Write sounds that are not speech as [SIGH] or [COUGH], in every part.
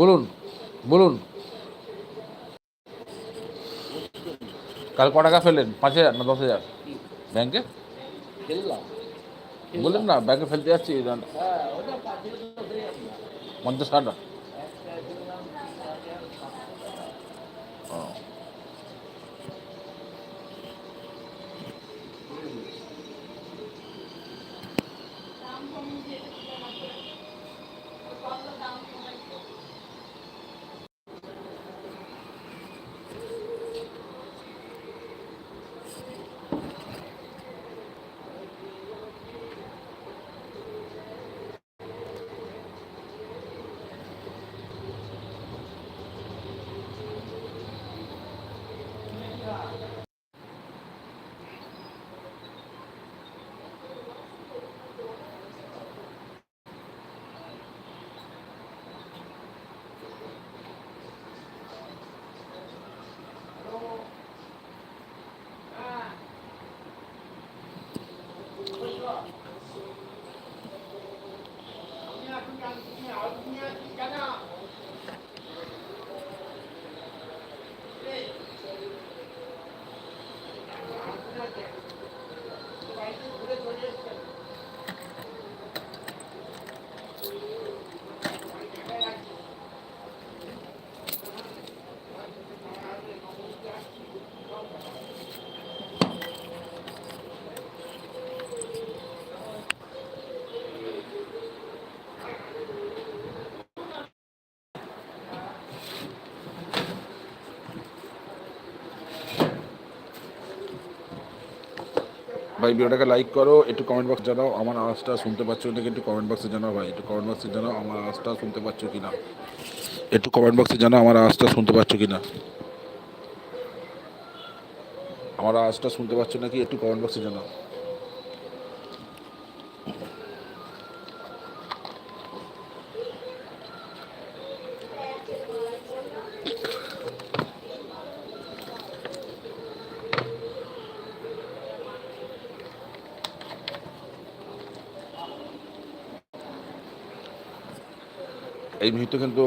বলুন বলুন। কাল ক টাকা ফেললেন? পাঁচ হাজার না দশ হাজার? ব্যাংকে? বললেন না, ব্যাংকে ফেলতে যাচ্ছি। পঞ্চাশ ষাট 今天，今天，今天。ভাই, ভিডিওটাকে লাইক করো, একটু কমেন্ট বক্স জানাও, আমার আওয়াজটা শুনতে পাচ্ছ নাকি একটু কমেন্ট বক্সে জানাও ভাই? একটু কমেন্ট বক্সে জানাও, আমার আওয়াজটা শুনতে পাচ্ছ কি না একটু কমেন্ট বক্সে জানাও, আমার আওয়াজটা শুনতে পাচ্ছ কি না আমার আওয়াজটা শুনতে পাচ্ছ নাকি? একটু কমেন্ট বক্সে জানাও। এই মুহূর্তে কিন্তু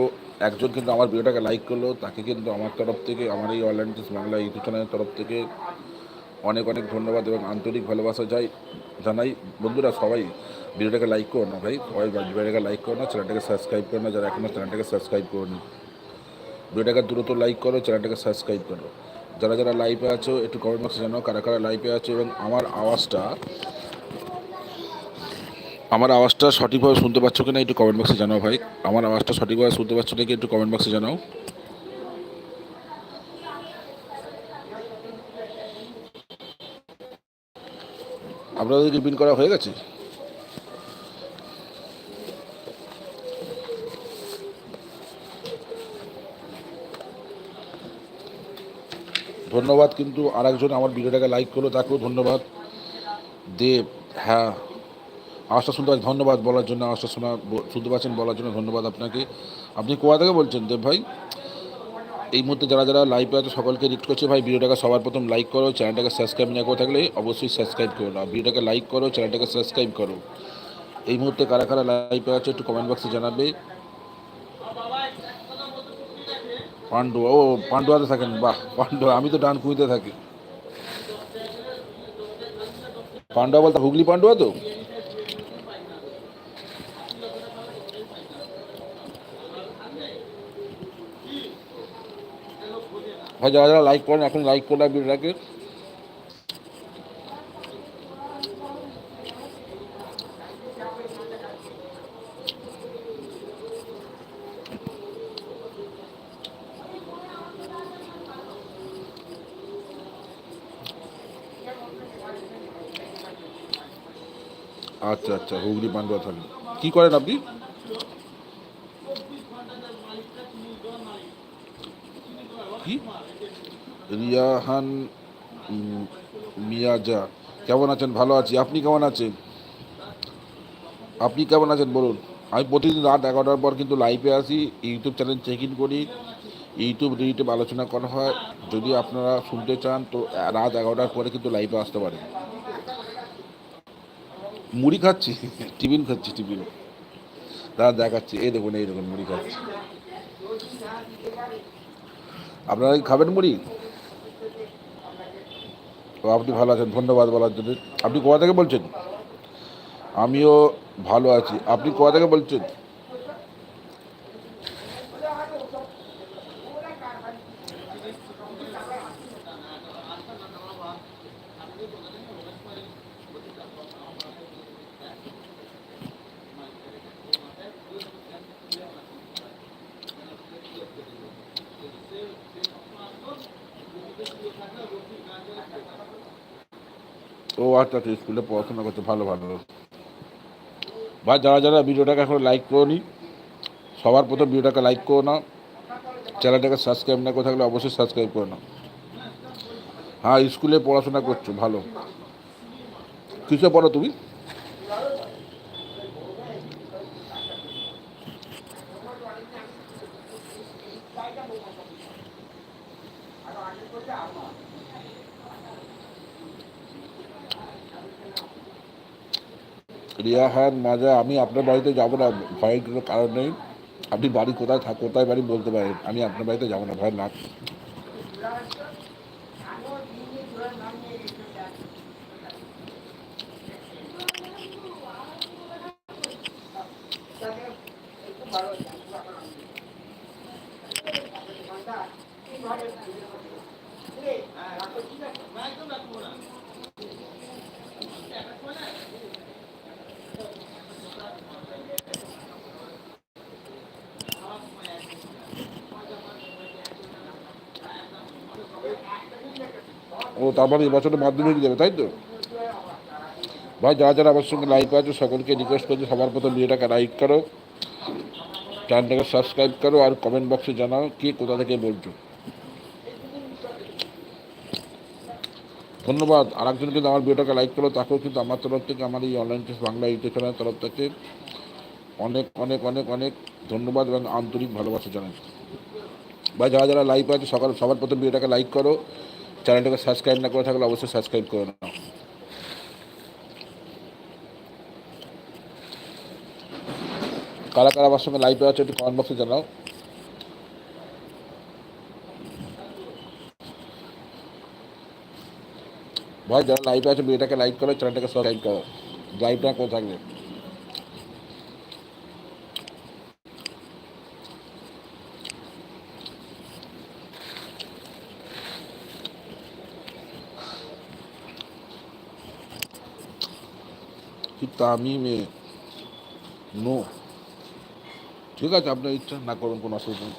একজন কিন্তু আমার ভিডিওটাকে লাইক করল, তাকে কিন্তু আমার তরফ থেকে, আমার এই অনলাইন বাংলা ইউটিউব চ্যানেলের তরফ থেকে অনেক অনেক ধন্যবাদ এবং আন্তরিক ভালোবাসা যাই, জানাই। বন্ধুরা, সবাই ভিডিওটাকে লাইক করো না ভাই, সবাই ভিডিওটাকে লাইক করো না চ্যানেলটাকে সাবস্ক্রাইব করো না, যারা এখনও চ্যানেলটাকে সাবস্ক্রাইব করো ভিডিওটাকে দ্রুত লাইক করো চ্যানেলটাকে সাবস্ক্রাইব করো। যারা যারা লাইভে আছো, একটু কমেন্ট বক্সে জানাও কারা কারা লাইভে আছো এবং আমার আওয়াজটা আমার আওয়াজটা সঠিকভাবে শুনতে পাচ্ছ কিনা একটু কমেন্ট বক্সে জানাও ভাই। আমার আওয়াজটা সঠিকভাবে শুনতে পাচ্ছ নাকি একটু কমেন্ট বক্সে জানাও। আপনাদের কি করা হয়ে গেছে? ধন্যবাদ, কিন্তু আরেকজন আমার ভিডিওটাকে লাইক করল, তাকেও ধন্যবাদ। দেব হ্যাঁ। আওয়াজটা শুনতে পাচ্ছি ধন্যবাদ বলার জন্য আওয়াজটা শোনা, শুনতে পাচ্ছেন, বলার জন্য ধন্যবাদ আপনাকে। আপনি কোয়া থেকে বলছেন, দেব ভাই? এই মুহূর্তে যারা যারা লাইভে আছে, সকলকে রিক্ট করছে ভাই, ভিডিওটাকে সবার প্রথম লাইক করো চ্যানেলটাকে সাবস্ক্রাইব না করে থাকলে অবশ্যই সাবস্ক্রাইব করো। আর ভিডিওটাকে লাইক করো চ্যানেলটাকে সাবস্ক্রাইব করো। এই মুহূর্তে কারা কারা লাইভে আছে, একটু কমেন্ট বক্সে জানাবে। পান্ডু, ও পান্ডুয়াতে থাকেন, বাহ, পান্ডু, আমি তো ডান কুইতে থাকি। পান্ডুয়া বলতে হুগলি পান্ডুয়া তো? ভাই যারা যারা লাইক করেন, এখন লাইক করে ভিডিওটাকে আচ্ছা আচ্ছা হুগলি পান্ডুয়া থাকেন কি করেন আপনি? কি? রিয়াহান মিয়াজা। কেমন আছেন? ভালো আছি। আপনি কেমন আছেন? আপনি কেমন আছেন? বলুন। আমি প্রতিদিন রাত এগারোটার পর কিন্তু লাইভে আসি। ইউটিউব চ্যানেল চেক ইন করি। ইউটিউব রিলেটিভ আলোচনা করা হয়। যদি আপনারা শুনতে চান, তো রাত এগারোটার পরে কিন্তু লাইভে আসতে পারেন। মুড়ি খাচ্ছি। [LAUGHS] টিফিন খাচ্ছি, টিফিন। দাদা দেখাচ্ছি। এই দেখুন এই দেখুন, মুড়ি খাচ্ছি। আপনারা খাবেন মুড়ি? ও আপনি ভালো আছেন, ধন্যবাদ বলার জন্য। আপনি কোথা থেকে বলছেন? আমিও ভালো আছি। আপনি কোথা থেকে বলছেন ও আচ্ছা আচ্ছা স্কুলে পড়াশোনা করছে, ভালো ভালো। বা যারা যারা ভিডিওটাকে এখন লাইক করো নি সবার প্রথম ভিডিওটাকে লাইক করো না চ্যানেলটাকে সাবস্ক্রাইব না করে থাকলে অবশ্যই সাবস্ক্রাইব করে না হ্যাঁ স্কুলে পড়াশোনা করছ, ভালো। কিসে পড়ো তুমি? রিয়াহান মাজা আমি আপনার বাড়িতে যাব না, ভয়ের কোনো কারণ নেই। আপনি বাড়ি কোথায় থাক, কোথায় বাড়ি বলতে পারেন, আমি আপনার বাড়িতে যাব না ভয় না। ও তারপরে এবছরে মাধ্যমিক দেবে তাই তো? ভাই, যারা যারা আমার সঙ্গে লাইক আছে, সকলকে রিকোয়েস্ট করছি, সবার প্রথম ভিডিওটাকে লাইক করো চ্যানেলটাকে সাবস্ক্রাইব করো, আর কমেন্ট বক্সে জানাও কে কোথা থেকে বলছো। ধন্যবাদ। আর একজন কিন্তু আমার ভিডিওটাকে লাইক করো তাকেও কিন্তু আমার তরফ থেকে, আমার এই অনলাইন টেস্ট বাংলা ইউটিউব চ্যানেলের তরফ থেকে অনেক অনেক অনেক অনেক ধন্যবাদ এবং আন্তরিক ভালোবাসা জানাই ভাই, যারা যারা লাইভ আছে, সকাল, সবার প্রথম ভিডিওটাকে লাইক করো চ্যানেলটাকে সাবস্ক্রাইব না করে থাকলে অবশ্যই সাবস্ক্রাইব করে নাও। কারা কারা আমার সঙ্গে লাইভে আছে একটু কমেন্ট বক্সে জানাও। ভাই, যারা লাইভে আছে ভিডিওটাকে লাইক করো, চ্যানেলটাকে সাবস্ক্রাইব করো। লাইভটা করে থাকবে কি তামিমে নো ঠিক আছে আপনার ইচ্ছা না করুন কোনো অসুবিধা নেই।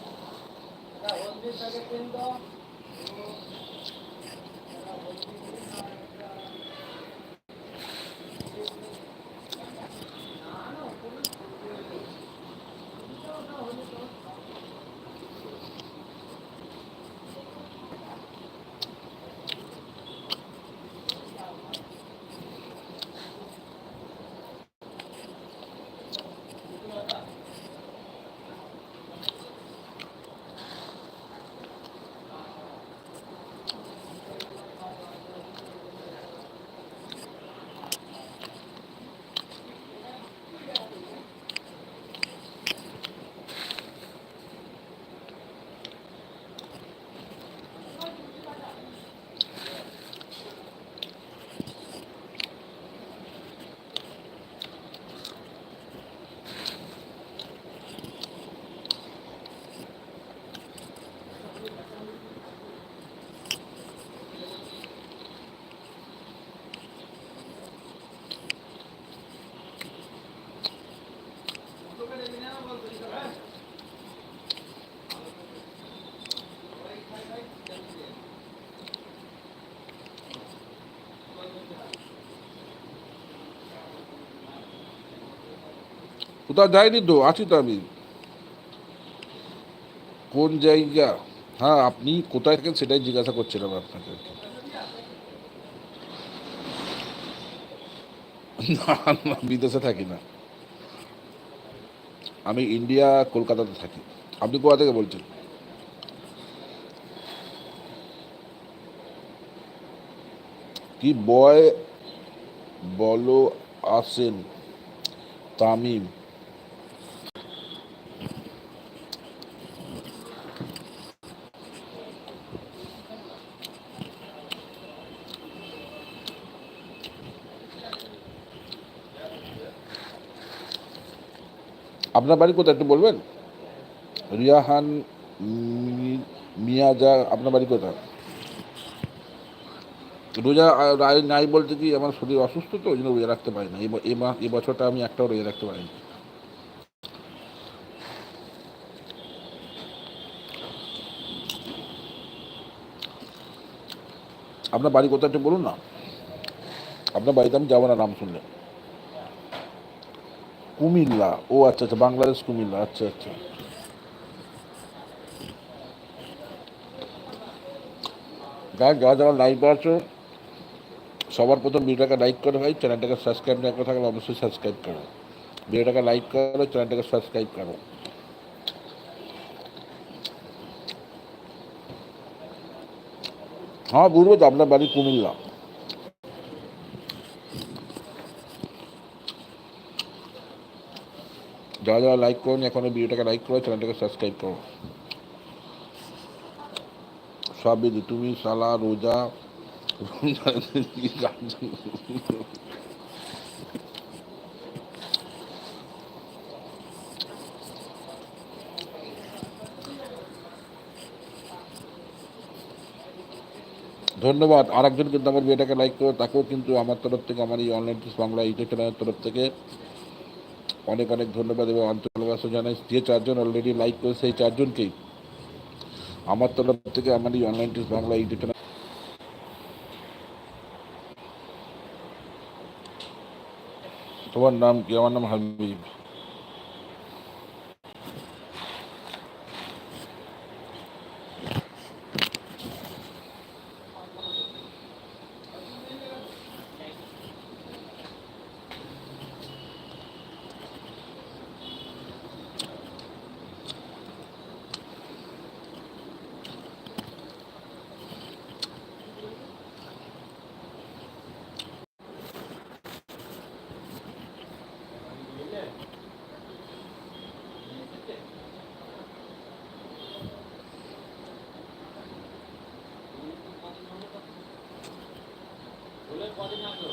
কোথাও যাইনি তো? আছি তো আমি। কোন জায়গা? হ্যাঁ আপনি কোথায় থাকেন সেটাই জিজ্ঞাসা করছিলাম আপনাকে না না, বিদেশে থাকি না। আমি ইন্ডিয়া, কলকাতাতে থাকি। আপনি কোথা থেকে বলছেন? কি বয় বলো আসেন তামিম। আপনার বাড়ি কোথায় একটু বলবেন? রিয়াহান মিয়াজা, আপনার বাড়ি কোথায়? রোজা রায় নাই বলতে কি আমার শরীর অসুস্থ তো, ওই জন্য রোজা রাখতে পারি না। এই বছরটা আমি একটাও রোজা রাখতে পারি পারিনি। আপনার বাড়ি কোথায় একটু বলুন না? আপনার বাড়িতে আমি যাব না নাম শুনলে। কুমিল্লা। ও আচ্ছা আচ্ছা বাংলাদেশ কুমিল্লা আচ্ছা আচ্ছা। যারা যারা যারা লাইভে আছো, সবার প্রথম ভিডিওটাকে লাইক করে ভাই চ্যানেলটাকে সাবস্ক্রাইব না করে থাকলে অবশ্যই সাবস্ক্রাইব করো। ভিডিওটাকে লাইক করো চ্যানেলটাকে সাবস্ক্রাইব করো। হ্যাঁ বুঝব তো আপনার বাড়ি কুমিল্লা। যারা যারা লাইক করুন, এখনও ভিডিওটাকে লাইক করো চ্যানেলটাকে সাবস্ক্রাইব করো। সবই তুমি, সালা, রোজা, ধন্যবাদ। আর একজন কিন্তু আমার বিয়েটাকে লাইক করো, তাকেও কিন্তু আমার তরফ থেকে, আমার এই অনলাইন বাংলা ইউটিউব চ্যানেলের তরফ থেকে অনেক অনেক ধন্যবাদ এবং আন্তরিক ভালোবাসা জানাই যে চারজন অলরেডি লাইক করে সেই চারজনকেই। আমার তরফ থেকে আমার এই অনলাইন টিউস বাংলা ইউটিউব চ্যানেল তোমার নাম কি? আমার নাম হাবিব। কদিন থাকল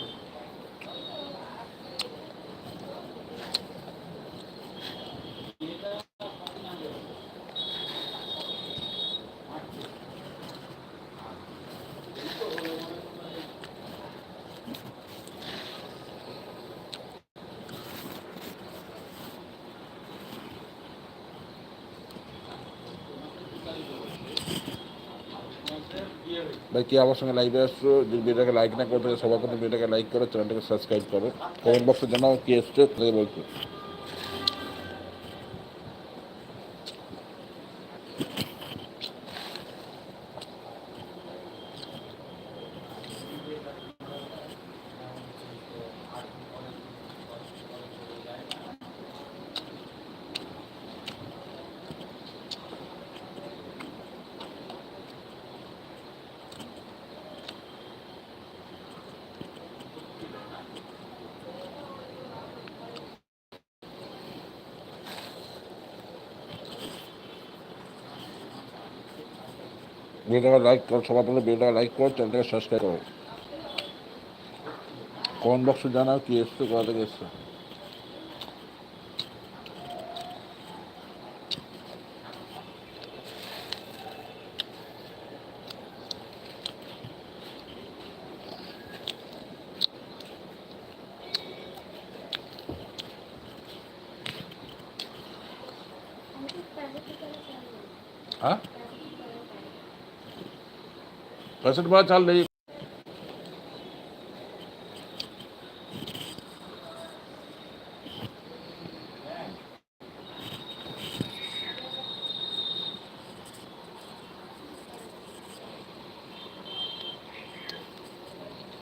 ভাই, কে আমার সঙ্গে লাইভে আসছো যদি ভিডিওটাকে লাইক না করে থাকে, সবার কথা ভিডিওটাকে লাইক করো চ্যানেলটাকে সাবস্ক্রাইব করো। কমেন্ট বক্সে জানাও কে এসছে তাদের বলছো। ভিডিওটাকে লাইক করো, সবার প্রথমে ভিডিওটাকে লাইক করো চ্যানেলটাকে সাবস্ক্রাইব করো। কমেন্ট বক্সে জানাও কি এসছে, কোথা থেকে এসছে। हाँ ਫਸਟ ਬਾਅਦ ਚੱਲ ਰਹੀ